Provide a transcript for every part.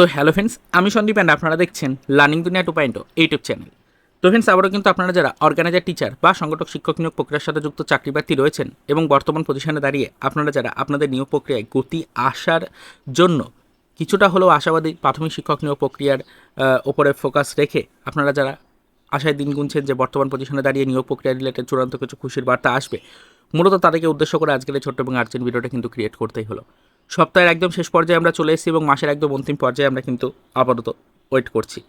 তো hello friends আমি Sandeep and আপনারা দেখছেন learning Duniya two point YouTube channel তো ফ্রেন্ডস আবারও কিন্তু আপনারা যারা অর্গানাইজার টিচার বা সংগঠক, শিক্ষক নিয়োগ প্রক্রিয়ার সাথে যুক্ত চাকরি প্রার্থী রয়েছেন এবং বর্তমান পজিশনে দাঁড়িয়ে আপনারা যারা আপনাদের নিয়োগ প্রক্রিয়ায় গতি আসার জন্য কিছুটা হলেও আশাবাদী প্রাথমিক শিক্ষক নিয়োগ প্রক্রিয়ার ওপরে ফোকাস রেখে আপনারা যারা আশায় দিন গুনছেন যে বর্তমান পজিশনে দাঁড়িয়ে নিয়োগ প্রক্রিয়া রিলেটেড চূড়ান্ত কিছু খুশির বার্তা আসবে, মূলত তাদেরকে উদ্দেশ্য করে আজকের এই ছোট্ট এবং আর্জেন্ট ভিডিওটা কিন্তু ক্রিয়েট করতেই হলো। সপ্তাহের একদম শেষ পর্যায়ে আমরা চলে এসেছি এবং মাসের একদম অন্তিম পর্যায়ে আমরা কিন্তু আপাতত ওয়েট করছি।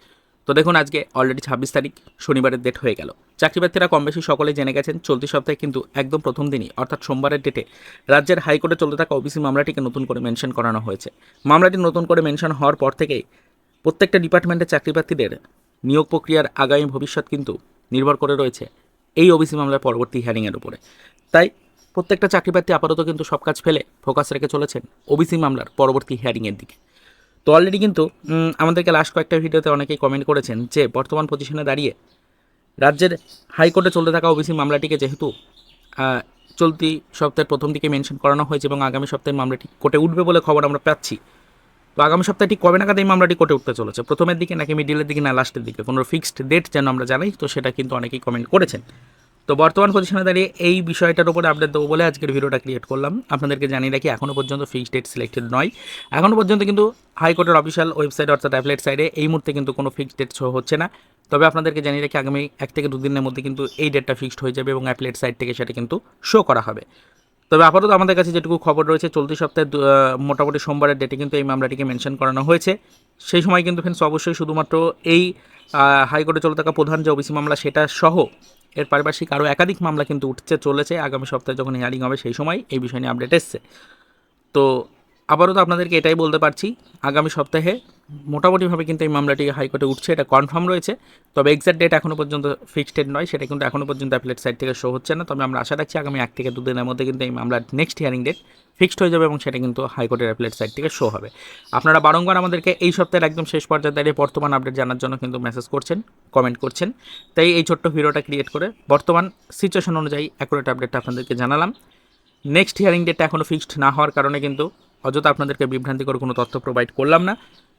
তো দেখুন, আজকে অলরেডি ছাব্বিশ তারিখ, শনিবারের ডেট হয়ে গেল। চাকরিপ্রার্থীরা কম বেশি সকলেই জেনে গেছেন, চলতি সপ্তাহে কিন্তু একদম প্রথম দিনই, অর্থাৎ সোমবারের ডেটে রাজ্যের হাইকোর্টে চলতে থাকা ওবিসি মামলাটিকে নতুন করে মেনশন করানো হয়েছে। মামলাটি নতুন করে মেনশন হওয়ার পর থেকেই প্রত্যেকটা ডিপার্টমেন্টের চাকরিপ্রার্থীদের নিয়োগ প্রক্রিয়ার আগামী ভবিষ্যৎ কিন্তু নির্ভর করে রয়েছে এই ওবিসি মামলার পরবর্তী হ্যারিংয়ের উপরে। তাই প্রত্যেকটা চাকরিপ্রার্থী আপাতত কিন্তু সব কাজ ফেলে ফোকাস রেখে চলেছেন ওবিসি মামলার পরবর্তী হিয়ারিংয়ের দিকে। তো অলরেডি কিন্তু আমাদেরকে লাস্ট কয়েকটা ভিডিওতে অনেকেই কমেন্ট করেছেন যে বর্তমান পজিশনে দাঁড়িয়ে রাজ্যের হাইকোর্টে চলতে থাকা ওবিসি মামলাটিকে যেহেতু চলতি সপ্তাহের প্রথম দিকে মেনশন করানো হয়েছে এবং আগামী সপ্তাহে মামলাটি কোর্টে উঠবে বলে খবর আমরা পাচ্ছি। তো আগামী সপ্তাহে ঠিক কবে নাগাদ এই মামলাটি কোর্টে উঠতে চলেছে? প্রথমের দিকে নাকি মিডিলের দিকে না লাস্টের দিকে? কোনো ফিক্সড ডেট যেন আমরা জানাই, তো সেটা কিন্তু অনেকেই কমেন্ট করেছেন। তো বর্তমান পজিশনে দাঁড়িয়ে এই বিষয়টার উপরে আপডেট দেবো বলে আজকের ভিডিওটা ক্রিয়েট করলাম। আপনাদেরকে জানিয়ে রাখি এখনও পর্যন্ত ফিক্সড ডেট সিলেক্টেড নয়। এখনও পর্যন্ত কিন্তু হাইকোর্টের অফিসিয়াল ওয়েবসাইট অর্থাৎ অ্যাপলেট সাইডে এই মুহূর্তে কিন্তু কোনো ফিক্সড ডেট শো হচ্ছে না। তবে আপনাদেরকে জানিয়ে রাখি, আগামী এক থেকে দুদিনের মধ্যে কিন্তু এই ডেটটা ফিক্সড হয়ে যাবে এবং অ্যাপলেট সাইট থেকে সেটা কিন্তু শো করা হবে। তবে আপাতত আমাদের কাছে যেটুকু খবর রয়েছে, চলতি সপ্তাহে মোটামুটি সোমবারের ডেটে কিন্তু এই মামলাটিকে মেনশন করানো হয়েছে। সেই সময় কিন্তু ফ্রেন্ডস অবশ্যই শুধুমাত্র এই হাইকোর্টে চলে থাকা প্রধান যে ওবিসি মামলা সেটা সহ এর পারিপার্শ্বিক আরও একাধিক মামলা কিন্তু উঠছে চলেছে। আগামী সপ্তাহে যখন হিয়ারিং হবে সেই সময় এই বিষয় নিয়ে আপডেট এসছে। তো আবারও তো আপনাদেরকে এটাই বলতে পারছি, আগামী সপ্তাহে মোটামুটিভাবে কিন্তু এই মামলাটি হাইকোর্টে উঠছে, এটা কনফার্ম রয়েছে। তবে এক্সাক্ট ডেট এখনও পর্যন্ত ফিক্সড ডেট নয়, সেটা কিন্তু এখনও পর্যন্ত অ্যাপলেট সাইট থেকে শো হচ্ছে না। তবে আমরা আশা রাখছি আগামী এক থেকে দুদিনের মধ্যে কিন্তু এই মামলার নেক্সট হিয়ারিং ডেট ফিক্সড হয়ে যাবে এবং সেটা কিন্তু হাইকোর্টের অ্যাপলেট সাইট থেকে শো হবে। আপনারা বারংবার আমাদেরকে এই সপ্তাহের একদম শেষ পর্যায়ে দাঁড়িয়ে বর্তমান আপডেট জানার জন্য কিন্তু মেসেজ করছেন, কমেন্ট করছেন। তাই এই ছোট্ট ভিডিওটা ক্রিয়েট করে বর্তমান সিচুয়েশন অনুযায়ী অ্যাকুরেট আপডেটটা আপনাদেরকে জানালাম। নেক্সট হিয়ারিং ডেটটা এখনও ফিক্সড না হওয়ার কারণে কিন্তু অযথা আপনাদেরকে বিভ্রান্তিকর কোনো তথ্য প্রোভাইড করলাম না।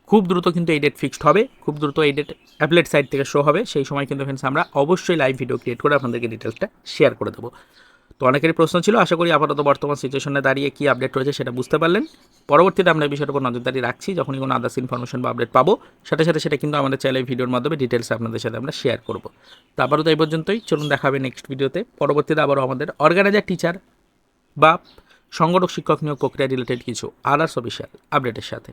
খুব দ্রুত কিন্তু এই ডেট ফিক্সড হবে, খুব দ্রুত এই ডেট অ্যাপলেট সাইট থেকে শো হবে। সেই সময় কিন্তু ফ্রেন্ডস আমরা অবশ্যই লাইভ ভিডিও ক্রিয়েট করে আপনাদেরকে ডিটেলসটা শেয়ার করে দেবো। তো অনেকেরই প্রশ্ন ছিল, আশা করি আপাতত বর্তমান সিচুয়েশনে দাঁড়িয়ে কী আপডেট রয়েছে সেটা বুঝতে পারলেন। পরবর্তীতে আমরা এই বিষয়ের উপর নজরদারি রাখছি, যখনই কোনো আদার্স ইনফরমেশন বা আপডেট পাবো, সাথে সাথে সেটা কিন্তু আমাদের চ্যানেল ভিডিওর মাধ্যমে ডিটেলস আপনাদের সাথে আমরা শেয়ার করব। তো আপাতত এই পর্যন্তই, চলুন দেখা হবে নেক্সট ভিডিওতে পরবর্তীতে আবারও আমাদের অর্গানাইজার টিচার বা সংগঠক শিক্ষক নিয়োগ প্রক্রিয়া রিলেটেড কিছু আদার্স অফিসিয়াল আপডেটের সাথে।